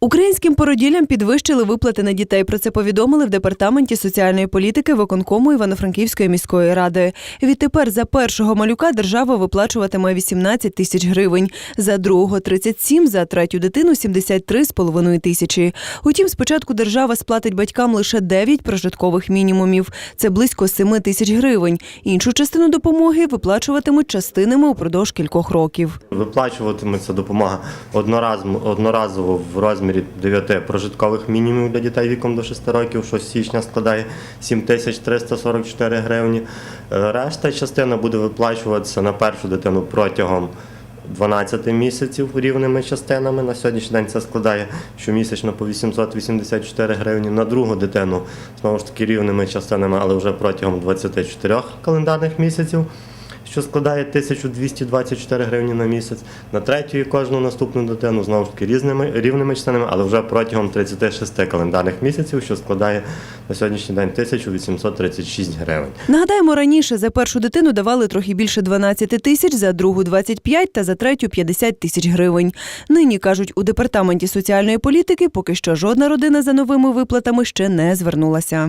Українським породіллям підвищили виплати на дітей. Про це повідомили в департаменті соціальної політики виконкому Івано-Франківської міської ради. Відтепер за першого малюка держава виплачуватиме 18 тисяч гривень, за другого 37, за третю дитину 73,5 тисячі. Утім, спочатку держава сплатить батькам лише 9 прожиткових мінімумів. Це близько 7 тисяч гривень. Іншу частину допомоги виплачуватимуть частинами упродовж кількох років. Виплачуватиметься допомога одноразово, в розмірі 9 прожиткових мінімумів для дітей віком до 6 років, що з січня складає 7344 гривні. Е, Решта частина буде виплачуватися на першу дитину протягом 12 місяців рівними частинами. На сьогоднішній день це складає щомісячно по 884 гривні. На другу дитину знову ж таки рівними частинами, але вже протягом 24 календарних місяців що складає 1224 гривні на місяць. На третю і кожну наступну дитину знову ж таки різними рівними частинами, але вже протягом 36 календарних місяців, що складає на сьогоднішній день 1836 гривень. Нагадаємо, раніше за першу дитину давали трохи більше 12 тисяч, за другу 25 та за третю 50 тисяч гривень. Нині кажуть у департаменті соціальної політики, поки що жодна родина за новими виплатами ще не звернулася.